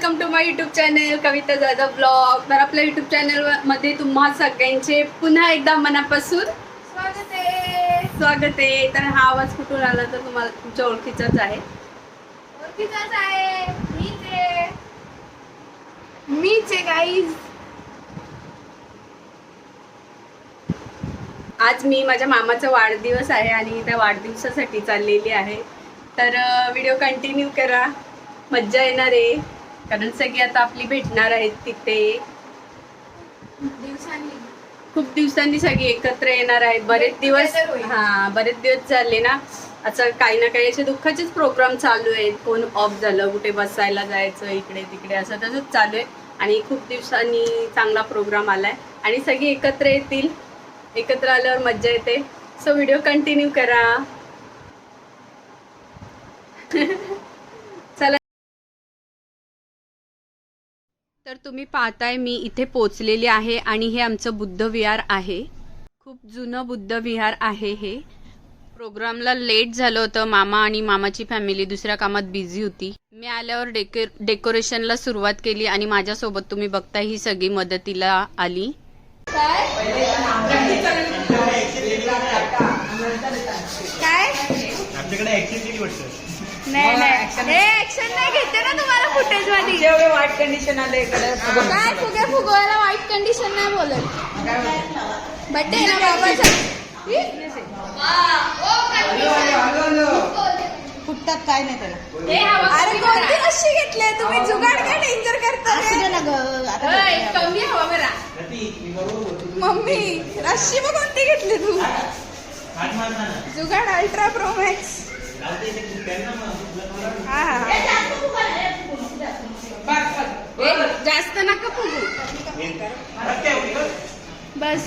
Welcome to my YouTube channel Kavita Jadhav blog तर आपल्या YouTube चॅनलमध्ये तुम्हा सगळ्यांचे पुन्हा एकदा मनापासून स्वागत आहे. स्वागत आहे. तर हा आवाज कुठून आला तर तुम्हाला तुमच्या ओळखीचाच आहे. ओळखीचाच आहे. मीच आहे. मीच आहे गाईज आज मी माझ्या मामाचा वाढदिवस आहे आणि त्या वाढदिवसासाठी चाललेली आहे. तर व्हिडिओ कंटिन्यू करा. मज्जा येणार आहे. कारण सगळी आता आपली भेटणार आहेत तिथे. खूप दिवसांनी सगळी एकत्र येणार आहेत. बरेच दिवस. हा बरेच दिवस झाले ना. असं काही ना काही असे दुःखाचेच प्रोग्राम चालू आहेत. कोण ऑफ झालं कुठे बसायला जायचं इकडे तिकडे असं तसंच चालू आहे. आणि खूप दिवसांनी चांगला प्रोग्राम आलाय. आणि सगळी एकत्र येतील. एकत्र आल्यावर मज्जा येते. सो व्हिडिओ कंटिन्यू करा. तर तुम्ही पाहताय मी इथे पोचलेली आहे आणि हे आमचं बुद्ध विहार आहे. खूप जुनं बुद्ध विहार आहे हे. प्रोग्रामला लेट झालं होतं मामा आणि मामाची फॅमिली दुसऱ्या कामात बिझी होती. मी आल्यावर डेको डेकोरेशनला सुरुवात केली आणि माझ्यासोबत तुम्ही बघता ही सगळी मदतीला आली. काय? आमच्याकडे ऍक्टिव्हिटी वाटतं. नाही नाही. ऍक्शन नाही घेते ना तुम्हाला फुटेजमध्ये. जेवढे वाईट कंडिशन आले इकडे. काय फुगे फुगवायला वाईट कंडिशन नाही बोलत. बड्डे ना बाबाचा फुटतात काय नाही त्याला. अरे कोणती रस्सी घेतली तुम्ही? जुगाड काय डेंजर करता कमी हवा बरा मम्मी रस्सी मग कोणती घेतली तू. जुगाड अल्ट्रा प्रो जास्त नका फुगू. बस.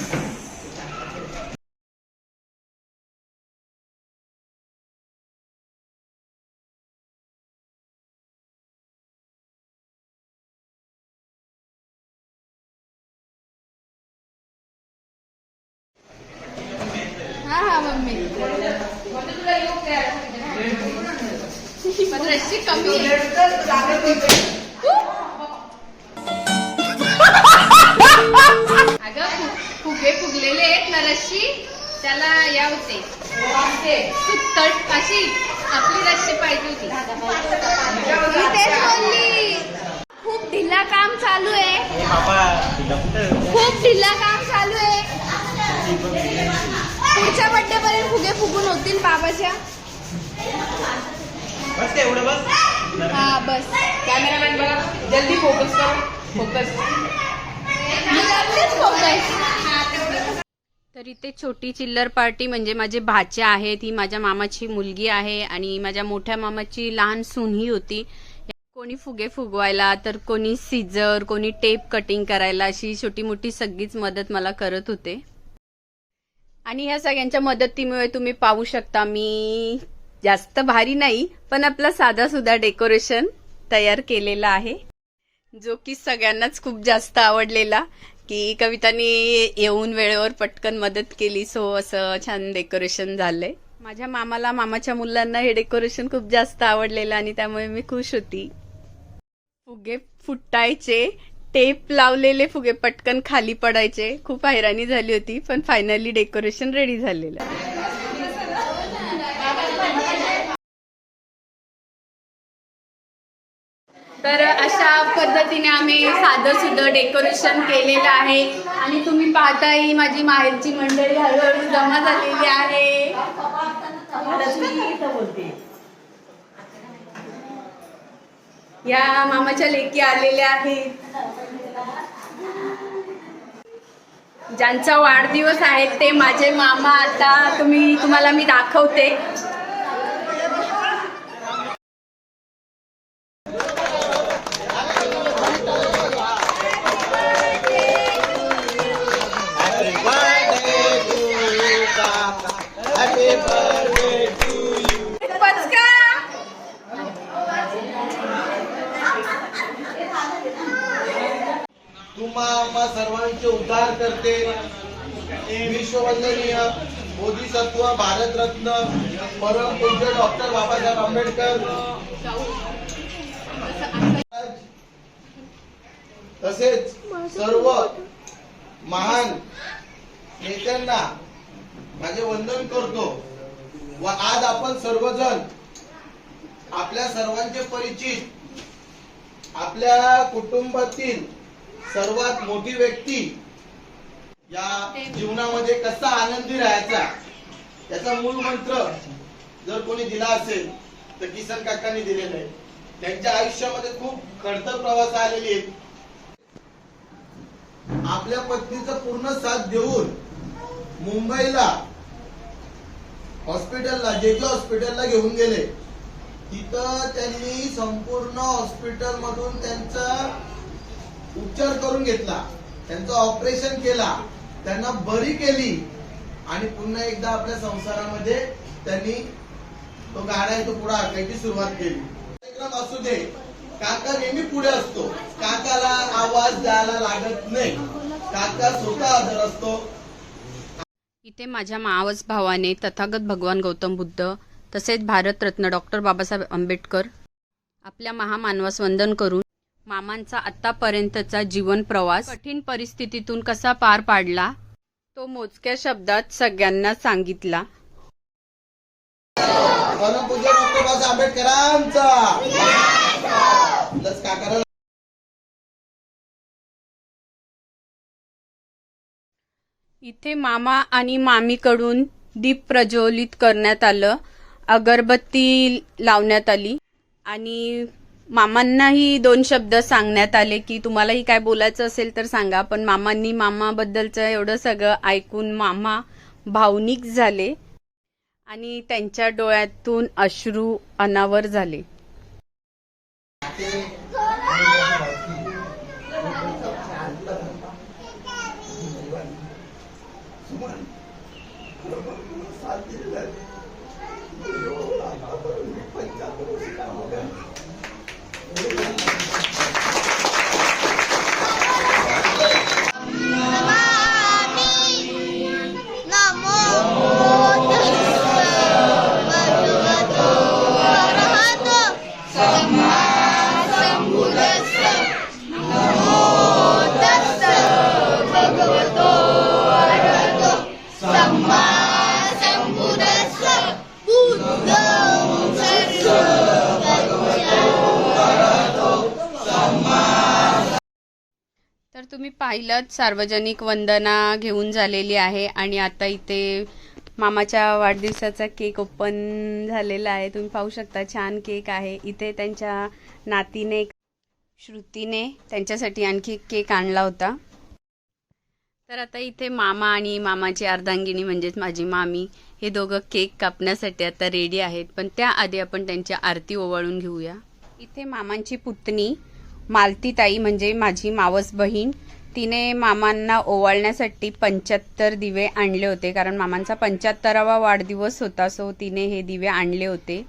हा हा मम्मी. पण कमी अगं फुगे फुगलेले आहेत ना रस्सी त्याला या होते. तट अशी आपली रस्सी पाहिजे होती. मी तेच बोलली. खूप ढिला काम चालू आहे. खूप ढिला काम चालू आहे. पुढच्या बड्डे पर्यंत फुगे फुगून होतील बाबाच्या. बस ते एवढं बस. हा बस. कॅमेरामॅन बघा. जल्दी फोकस करो. फोकस तर इथे छोटी चिल्लर पार्टी म्हणजे माझे भाचे आहेत ही माझ्या मामाची मुलगी आहे आणि माझ्या मोठ्या मामाची लहान सुनही होती. कोणी फुगे फुगवायला तर कोणी सीजर कोणी टेप कटिंग करायला अशी छोटी मोठी सगळीच मदत मला करत होते. आणि ह्या सगळ्यांच्या मदतीमुळे तुम्ही पाहू शकता मी जास्त भारी नाही पण आपला साधा सुद्धा डेकोरेशन तयार केलेला आहे. जो की सगळ्यांनाच खूप जास्त आवडलेला की कविताने येऊन वेळेवर पटकन मदत केली सो असं छान डेकोरेशन झालंय. माझ्या मामाला मामाच्या मुलांना हे डेकोरेशन खूप जास्त आवडलेलं आणि त्यामुळे मी खुश होती. फुगे फुटायचे टेप लावलेले फुगे पटकन खाली पडायचे. खूप हैराणी झाली होती पण फायनली डेकोरेशन रेडी झालेलं तर अशा पद्धतीने आम्ही साधं सुद्धा डेकोरेशन केलेलं आहे. आणि तुम्ही पाहताय ही माझी माहेरची मंडळी हळूहळू जमा झालेली आहे. या मामाच्या लेकी आलेल्या आहेत. ज्यांचा वाढदिवस आहे ते माझे मामा आता तुम्ही तुम्हाला मी दाखवते. परम पूज्य डॉक्टर बाबासाहेब आंबेडकर. तसेच सर्व महान नेत्यांना माझे वंदन करतो व आज आपण सर्वजण आपल्या सर्वांचे परिचित आपल्या कुटुंबातील सर्वात मोठी व्यक्ती या जीवनामध्ये कसा आनंदी राहायचा त्याचा मूळ मंत्र जर कोणी दिला असेल तर किसन काकांनी दिलेला आहे. त्यांच्या आयुष्यामध्ये खूप खडतर प्रवास आलेले आहेत. आपल्या पत्नीचा पूर्ण साथ देऊन मुंबईला हॉस्पिटलला जेजे हॉस्पिटलला घेऊन गेले. तिथं त्यांनी संपूर्ण हॉस्पिटल मधून त्यांचा उपचार करून घेतला. त्यांचं ऑपरेशन केला. त्यांना बरी केली. आणि पुन्हा एकदा आपल्या संसारामध्ये त्यांनी तो गाडा तो पुढे हाकायची सुरुवात केली. कार्यक्रम असू दे काका नेहमी पुढे असतो. काकाला आवाज द्यायला लागत नाही. काका स्वतः हजर असतो. इथे माझ्या मावस भावाने तथागत भगवान गौतम बुद्ध तसेच भारतरत्न डॉक्टर बाबासाहेब आंबेडकर आपल्या महामानवास वंदन करून मामांचा आतापर्यंतचा जीवन प्रवास कठीण परिस्थितीतून कसा पार पाडला तो मोजक्या शब्दात सगळ्यांना सांगितला. वनपूज्य डॉक्टर बाबासाहेब आंबेडकरांचा. इथे मामा आणि मामीकडून दीप प्रज्वलित करण्यात आलं अगरबत्ती लावण्यात आली आणि मामांनाही दोन शब्द सांगण्यात आले की तुम्हालाही काय बोलायचं असेल तर सांगा पण मामांनी मामाबद्दलचं एवढं सगळं ऐकून मामा भावनिक झाले. आणि त्यांच्या डोळ्यातून अश्रू अनावर झाले. पाहिलंच सार्वजनिक वंदना घेऊन झालेली आहे आणि आता इथे मामाच्या वाढदिवसाचा केक ओपन झालेला आहे. तुम्ही पाहू शकता छान केक आहे. इथे त्यांच्या नातीने श्रुतीने त्यांच्यासाठी आणखी केक आणला होता. तर आता इथे मामा आणि मामाची अर्धांगिनी म्हणजेच माझी मामी हे दोघं केक कापण्यासाठी आता रेडी आहेत. पण त्याआधी आपण त्यांची आरती ओवाळून घेऊया. इथे मामांची पुतणी मालतीताई म्हणजे माझी मावस बहीण तिने मामांना ओवाळण्यासाठी पंच्याहत्तर दिवे आणले होते कारण मामांचा पंच्याहत्तरावा वाढदिवस होता सो तिने हे दिवे आणले होते.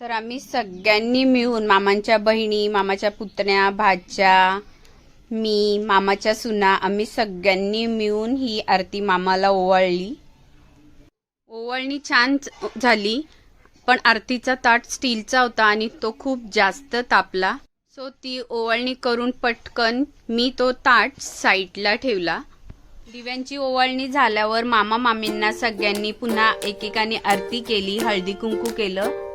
तर आम्ही सगळ्यांनी मिळून मामांच्या बहिणी मामाच्या पुतण्या भाच्या मी मामाच्या सुना आम्ही सगळ्यांनी मिळून ही आरती मामाला ओवाळली. ओवाळणी छान झाली पण आरतीचा ताट स्टीलचा होता आणि तो खूप जास्त तापला. सो ती ओवाळणी करून पटकन मी तो ताट साईडला ठेवला. दिव्यांची ओवाळणी झाल्यावर मामा मामींना सगळ्यांनी पुन्हा एकेकाने आरती केली हळदी कुंकू केलं.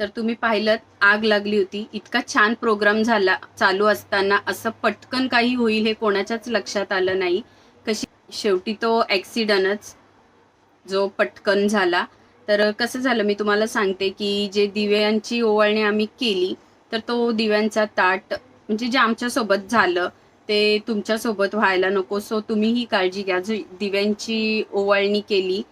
तर तुम्ही पाहिलं आग लागली होती. इतका छान प्रोग्राम झाला चालू असताना असं पटकन काही होईल हे कोणाच्याच लक्षात आलं नाही. कशी शेवटी तो ॲक्सिडंटच जो पटकन झाला. तर कसं झालं मी तुम्हाला सांगते की जे दिव्यांची ओवाळणी आम्ही केली तर तो दिव्यांचा ताट म्हणजे जे आमच्यासोबत झालं ते तुमच्यासोबत व्हायला नको. सो तुम्हीही काळजी घ्या. जो दिव्यांची ओवाळणी केली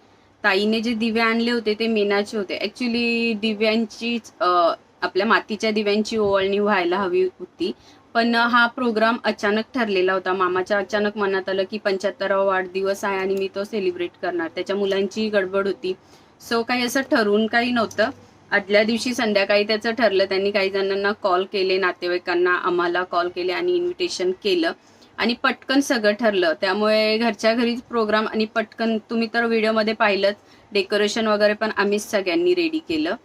ताईने जे दिवे आणले होते ते मेणाचे होते. ॲक्च्युली दिव्यांचीच आपल्या मातीच्या दिव्यांची ओवाळणी व्हायला हवी होती. पण हा प्रोग्राम अचानक ठरलेला होता. मामाच्या अचानक मनात आलं की पंच्याहत्तरावा वाढदिवस आहे आणि मी तो सेलिब्रेट करणार. त्याच्या मुलांची गडबड होती. सो काही असं ठरवून काही नव्हतं. आदल्या दिवशी संध्याकाळी त्याचं ठरलं. त्यांनी काही जणांना कॉल केले नातेवाईकांना आम्हाला कॉल केले आणि इन्व्हिटेशन केलं. आणि पटकन सगळं ठरलं. त्यामुळे घरच्या घरीच प्रोग्राम आणि पटकन तुम्ही तर व्हिडिओमध्ये पाहिलंच. डेकोरेशन वगैरे पण आम्हीच सगळ्यांनी रेडी केलं.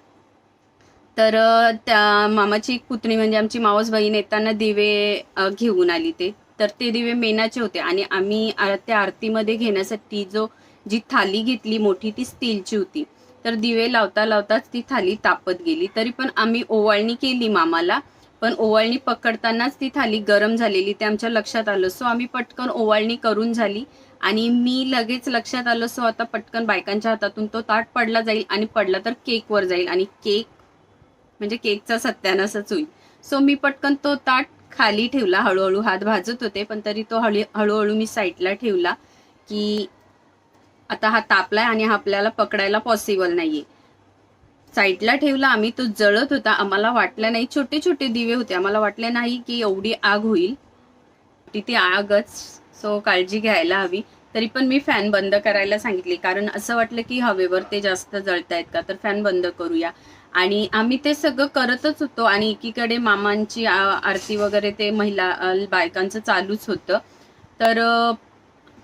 तर त्या मामाची एक पुतणी म्हणजे आमची मावस बहीण येताना दिवे घेऊन आली ते. तर ते दिवे मेनाचे होते आणि आम्ही त्या आरतीमध्ये घेण्यासाठी जो जी थाली घेतली मोठी ती स्टीलची होती. तर दिवे लावता लावताच ती थाली तापत गेली. तरी पण आम्ही ओवाळणी केली मामाला. पण ओवाळणी पकडतानाच ती थाली गरम झालेली ते आमच्या लक्षात आलं. सो आम्ही पटकन ओवाळणी करून झाली. आणि मी लगेच लक्षात आलं सो आता पटकन बायकांच्या हातातून तो ताट पडला जाईल आणि पडला तर केकवर जाईल. आणि केक म्हणजे केकचा सत्यानासच होईल. सो मी पटकन तो ताट खाली ठेवला. हळूहळू हात भाजत होते पण तरी तो हळू हळूहळू मी साईडला ठेवला की आता हा तापलाय आणि हा आपल्याला पकडायला पॉसिबल नाहीये. साईडला ठेवला आम्ही तो जळत होता. आम्हाला वाटलं नाही छोटे छोटे दिवे होते. आम्हाला वाटले नाही की एवढी आग होईल. तिथे आगच सो काळजी घ्यायला हवी. तरी पण मी फॅन बंद करायला सांगितली. कारण असं वाटलं की हवेवर ते जास्त जळतायत का? तर फॅन बंद करूया. आणि आम्ही ते सगळं करतच होतो. आणि एकीकडे मामांची आरती वगैरे ते महिला बायकांचं चालूच होतं. तर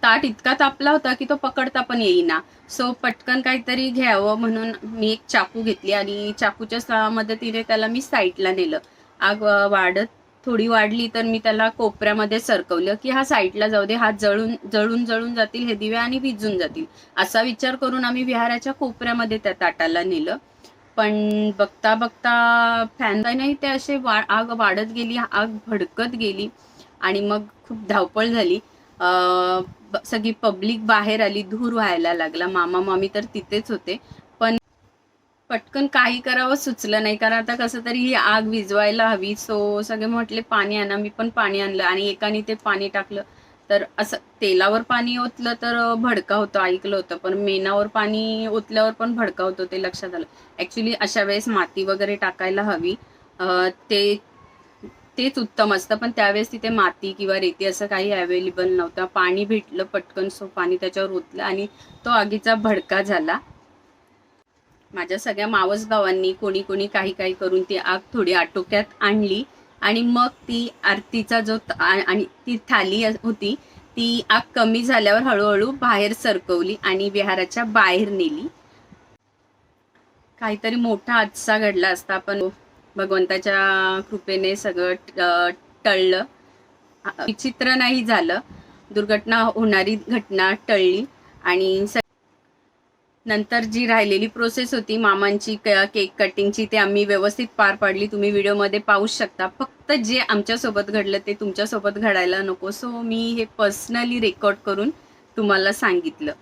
ताट इतका तापला होता की तो पकडता पण येईना. सो पटकन काहीतरी घ्यावं म्हणून मी एक चाकू घेतली आणि चाकूच्या मदतीने त्याला मी साईडला नेलं. आग वाढत थोडी वाढली तर मी त्याला कोपऱ्यामध्ये सरकवलं की हा साईडला जाऊ दे हात जळून जळून जळून जातील हे दिवे आणि विजून जातील. असा विचार करून आम्ही विहाराच्या कोपऱ्यामध्ये त्या ताटाला नेलं. पण बघता बघता फॅन नाही ते असे वा आग वाढत गेली आग भडकत गेली आणि मग खूप धावपळ झाली. सगळी पब्लिक बाहेर आली धूर व्हायला लागला. मामा मामी तर तिथेच होते. पण पटकन काही करावं सुचलं नाही. कारण आता कसं तरी ही आग विझवायला हवी. सो सगळे म्हटले पाणी आणा. मी पण पाणी आणलं आणि एकाने ते पाणी टाकलं. तर असं तेलावर पाणी ओतलं तर भडका होतं ऐकलं होतं. पण मेणावर पाणी ओतल्यावर पण भडका होतो ते लक्षात आलं. ॲक्च्युली अशा वेळेस माती वगैरे टाकायला हवी. ते तेच उत्तम असतं. पण त्यावेळेस तिथे माती किंवा रेती असं काही अवेलेबल नव्हतं. पाणी भेटलं पटकन सो पाणी त्याच्यावर ओतलं आणि तो आगीचा भडका झाला. माझ्या सगळ्या मावस भावांनी कोणी कोणी काही काही करून ती आग थोडी आटोक्यात आणली आणि मग ती आरतीचा जो आणि ती थाली होती ती आग कमी झाल्यावर हळूहळू बाहेर सरकवली आणि विहाराच्या बाहेर नेली. काहीतरी मोठा हादसा घडला असता पण भगवंताच्या कृपेने सगळं टळलं. विचित्र नाही झालं. दुर्घटना होणारी घटना टळली आणि नंतर जी राहिलेली प्रोसेस होती मामांची क- केक कटिंगची ते आम्ही व्यवस्थित पार पाडली. तुम्ही व्हिडिओमध्ये पाहूच शकता. फक्त जे आमच्यासोबत घडलं ते तुमच्यासोबत घडायला नको. सो मी हे पर्सनली रेकॉर्ड करून तुम्हाला सांगितलं.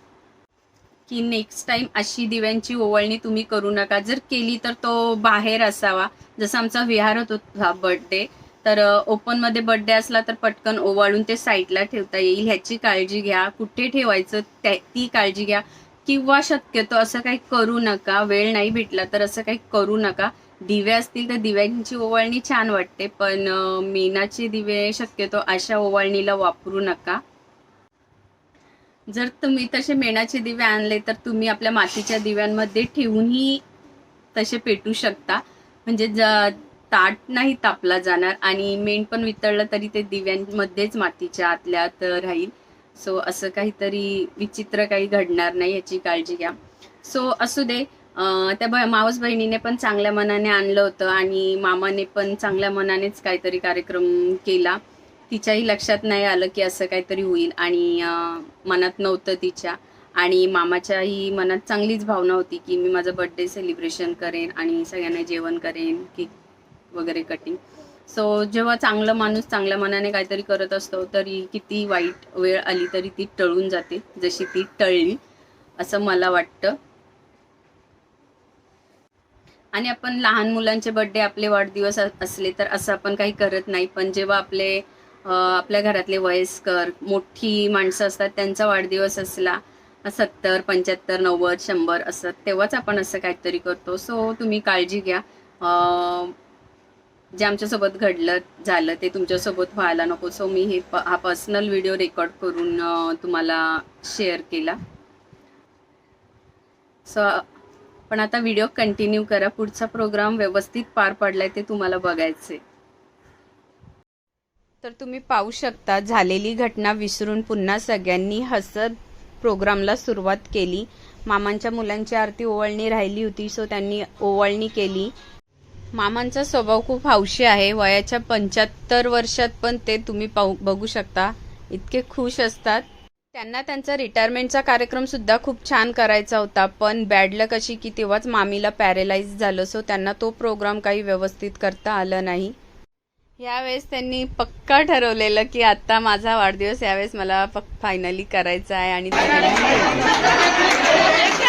की नेक्स्ट टाइम अशी दिव्यांची ओवाळणी तुम्ही करू नका. जर केली तर तो बाहेर असावा. जसं आमचा विहार होता बर्थडे तर ओपनमध्ये बर्थडे असला तर पटकन ओवाळून ते साईडला ठेवता येईल. ह्याची काळजी घ्या. कुठे ठेवायचं त्या- ती काळजी घ्या. किंवा शक्यतो असं काही करू नका. वेळ नाही भेटला तर असं काही करू नका. दिवे असतील तर दिव्यांची ओवाळणी छान वाटते. पण मेनाचे दिवे शक्यतो अशा ओवाळणीला वापरू नका. जर तुम्ही तसे मेणाचे दिवे आणले तर तुम्ही आपल्या मातीच्या दिव्यांमध्ये ठेवूनही तसे पेटू शकता. म्हणजे ज ताट नाही तापला जाणार आणि मेण पण वितळलं तरी ते दिव्यांमध्येच मातीच्या आतल्या आत राहील. सो असं काहीतरी विचित्र काही घडणार नाही याची काळजी घ्या. सो असू दे. त्या मावस बहिणीने पण चांगल्या मनाने आणलं होतं आणि मामाने पण चांगल्या मनानेच काहीतरी कार्यक्रम केला. तिच्याही लक्षात नाही आलं की असं काहीतरी होईल. आणि मनात नव्हतं तिच्या. आणि मामाच्याही मनात चांगलीच भावना होती की मी माझा बड्डे सेलिब्रेशन करेन आणि सगळ्यांना जेवण करेन केक वगैरे कटिंग सो जेव्हा चांगलं माणूस चांगल्या मनाने काहीतरी करत असतो तरी किती वाईट वेळ आली तरी ती टळून जाते जशी ती टळली असं मला वाटतं. आणि आपण लहान मुलांचे बड्डे आपले वाढदिवस असले तर असं आपण काही करत नाही. पण जेव्हा आपले आपल्या घरातले वयस्कर मोठी माणसं असतात त्यांचा वाढदिवस असला सत्तर पंच्याहत्तर नव्वद शंभर असं तेव्हाच आपण असं काहीतरी करतो. सो तुम्ही काळजी घ्या. जे आमच्यासोबत घडलं झालं ते तुमच्यासोबत व्हायला नको. सो मी हे प हा पर्सनल व्हिडिओ रेकॉर्ड करून तुम्हाला शेअर केला. सो पण आता व्हिडिओ कंटिन्यू करा. पुढचा प्रोग्राम व्यवस्थित पार पडलाय ते तुम्हाला बघायचे तर तुम्ही पाहू शकता झालेली घटना विसरून पुन्हा सगळ्यांनी हसत प्रोग्रामला सुरुवात केली. मामांच्या मुलांची आरती ओवळणी राहिली होती सो त्यांनी ओवळणी केली. मामांचा स्वभाव खूप हौशी आहे. वयाच्या पंच्याहत्तर वर्षात पण ते तुम्ही पाहू बघू शकता. इतके खुश असतात. त्यांना त्यांचा रिटायरमेंटचा कार्यक्रम सुद्धा खूप छान करायचा होता पण बॅड लक अशी की तेव्हाच मामीला पॅरेलाइज झालं. सो त्यांना तो प्रोग्राम काही व्यवस्थित करता आला नाही. यावेळेस त्यांनी पक्का ठरवलेलं की आता माझा वाढदिवस यावेळेस मला फायनली करायचा आहे आणि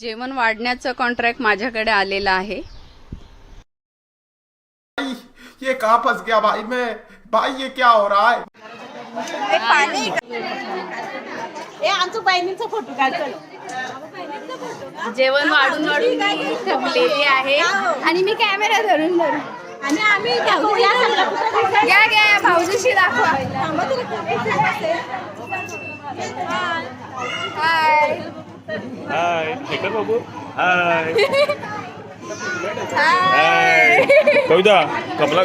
जेवण वाढण्याचं कॉन्ट्रॅक्ट माझ्याकडे आलेलं आहे. ये कहाँ फंस गया भाई मैं? भाई ये क्या हो रहा है? बहिणींचा फोटो काढ चल. जेवण वाढून वाढून मी थकलेली आहे. आणि मी कॅमेरा धरून धरून. आणि आम्ही घ्या घ्या भाऊजीशी दाखवा. हाय हाय शेखर बाबू हाय हाय कविता कपला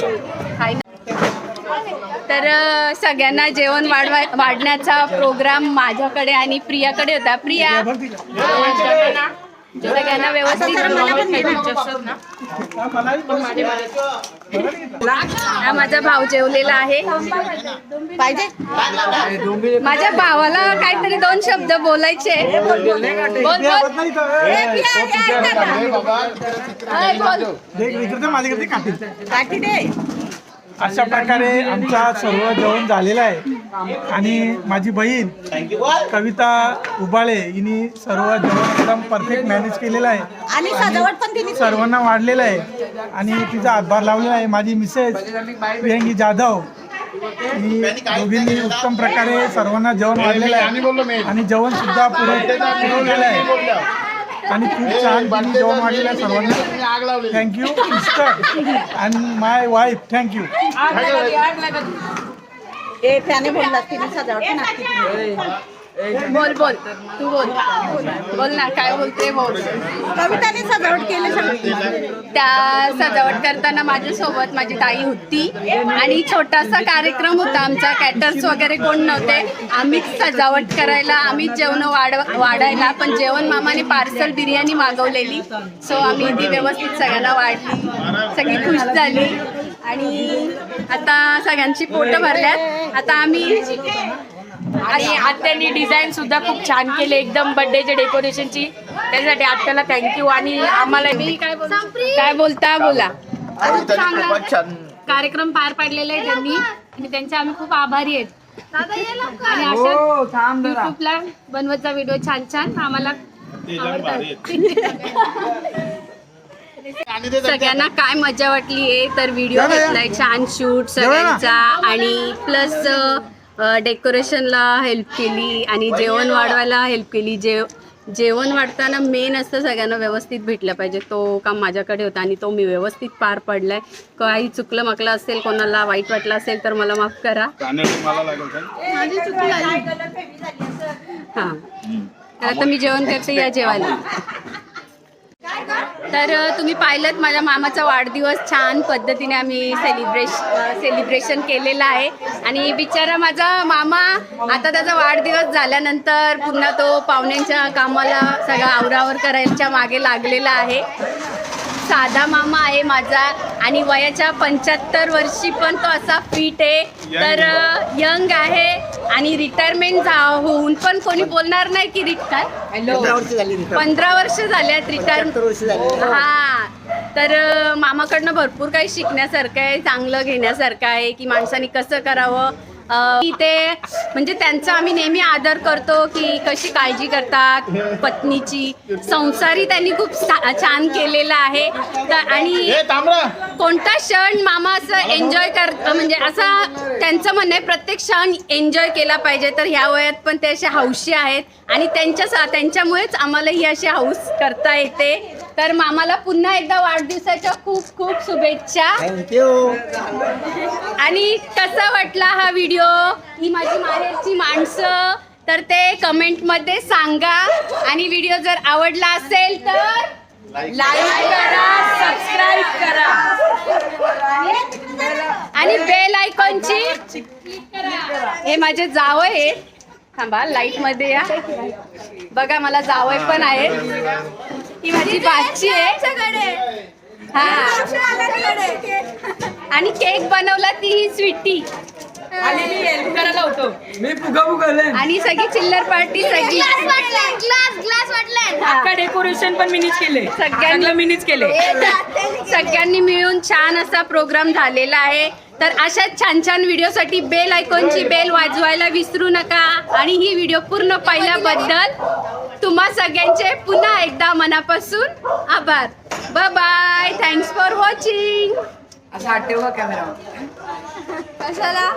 तर अ, सगळ्यांना जेवण वाढवा वाढण्याचा प्रोग्राम माझ्याकडे आणि प्रियाकडे होता. प्रिया. सगळ्यांना व्यवस्थित हा माझा भाऊ जेवलेला आहे. पाहिजे? माझ्या भावाला काहीतरी दोन शब्द बोलायचे. बोल. अशा प्रकारे आमचा सर्व जेवण झालेला आहे. आणि माझी बहीण कविता उबाळे हिने सर्व जेवण एकदम परफेक्ट मॅनेज केलेलं आहे. सर्वांना वाढलेलं आहे. आणि तिचा हातभार लावलेला आहे. माझी मिसेस प्रियंकी जाधव दोघींनी उत्तम प्रकारे सर्वांना जेवण वाढलेलं आहे. आणि जेवण सुद्धा पुरव पुरवलेलं आहे. आणि खूप छान तिने जेवण वाढलेलं सर्वांना. Thank you mister and my wife thank you ए त्याने बोलला तिने सजावट तिने. बोल बोल. तू बोल. बोल ना काय बोलते बोल. कविताने सजावट केली त्या सजावट करताना माझ्यासोबत माझी ताई होती. आणि छोटासा कार्यक्रम होता आमचा कॅटर्स वगैरे कोण नव्हते. आम्हीच सजावट करायला आम्हीच जेवण वाढ वाढायला पण जेवण मामाने पार्सल बिर्याणी मागवलेली. सो आम्ही ती व्यवस्थित सगळ्यांना वाढली. सगळी खुश झाली. आणि आता सगळ्यांची पोटं भरल्यात. आता आम्ही आणि आत्यानी डिझाईन सुद्धा खूप छान केले एकदम बर्थडेच्या डेकोरेशनची त्यासाठी आत्याला थँक्यू आणि आम्हाला मी काय काय बोलता? बोला. कार्यक्रम पार पाडलेला आहे त्यांनी. आणि त्यांचे आम्ही खूप आभारी आहेत. आणि अशा युट्यूबला बनवतचा व्हिडिओ छान छान आम्हाला सगळ्यांना काय मजा वाटली आहे? तर व्हिडिओ घेतलाय छान शूट सगळ्यांचा. आणि प्लस डेकोरेशनला हेल्प केली आणि जेवण वाढवायला हेल्प केली. जेव जेवण वाढताना मेन असतं सगळ्यांना व्यवस्थित भेटलं पाहिजे. तो काम माझ्याकडे होता आणि तो मी व्यवस्थित पार पडलाय. काही चुकलं मकलं असेल कोणाला वाईट वाटलं असेल तर मला माफ करा? हां. तर आता मी जेवण करते या जेवायला. तर तुम्ही पाहिलं माझ्या मामाचा वाढदिवस छान पद्धतीने आम्ही सेलिब्रेश सेलिब्रेशन केलेलं आहे. आणि बिचारा माझा मामा आता त्याचा वाढदिवस झाल्यानंतर पुन्हा तो पाहुण्यांच्या कामाला सगळं आवरावर करायच्या मागे लागलेला आहे. साधा मामा आहे माझा. आणि वयाच्या पंच्याहत्तर वर्षी पण तो असा फिट आहे. तर यंग आहे आणि रिटायरमेंट होऊन पण कोणी बोलणार नाही की रिटायर पंधरा वर्ष झाल्यात रिटायर हा. तर मामाकडनं भरपूर काही शिकण्यासारखं आहे चांगलं घेण्यासारखं आहे की माणसाने कसं करावं. ते म्हणजे त्यांचा आम्ही नेहमी आदर करतो की कशी काळजी करतात पत्नीची. संसारी त्यांनी खूप छान केलेला आहे. तर आणि कोणता क्षण मामा असं एन्जॉय कर म्हणजे असा त्यांचं म्हणणं आहे प्रत्येक क्षण एन्जॉय केला पाहिजे. तर ह्या वयात पण ते असे हौशी आहेत. आणि त्यांच्या त्यांच्यामुळेच आम्हाला ही अशी हौस करता येते. तर मामाला पुन्हा एकदा वाढदिवसाच्या खूप खूप शुभेच्छा. आणि कसा वाटला हा व्हिडिओ ही माझी माहेरची माणसं तर ते कमेंटमध्ये सांगा. आणि व्हिडिओ जर आवडला असेल तर लाईक करा सबस्क्राईब करा. आणि बेल आयकॉनची हे माझे जावं आहे थांबा लाइटमध्ये या. बघा मला जावय पण आहे. ही माझी बाची आहे. हा. आणि केक बनवला ती ही स्वीटी आणि मी हेल्प करायला होतो. मी फुगा फुगवले आणि सगळी चिल्लर पार्टी सगळी. ग्लास ग्लास वाटलाय. अख्खा डेकोरेशन पण मिनीच केले सगळ्यांनी- सगळं मिनीच केले सगळ्यांनी मिळून छान असा प्रोग्राम झालेला आहे. तर अशाच छान छान व्हिडिओसाठी बेल आयकॉनची बेल वाजवायला विसरू नका. आणि ही व्हिडिओ पूर्ण पाहिल्याबद्दल तुम्हा सगळ्यांचे पुन्हा एकदा मनापासून आभार. Bye bye thanks for watching असा आठ ठेवा कॅमेरा कशाला?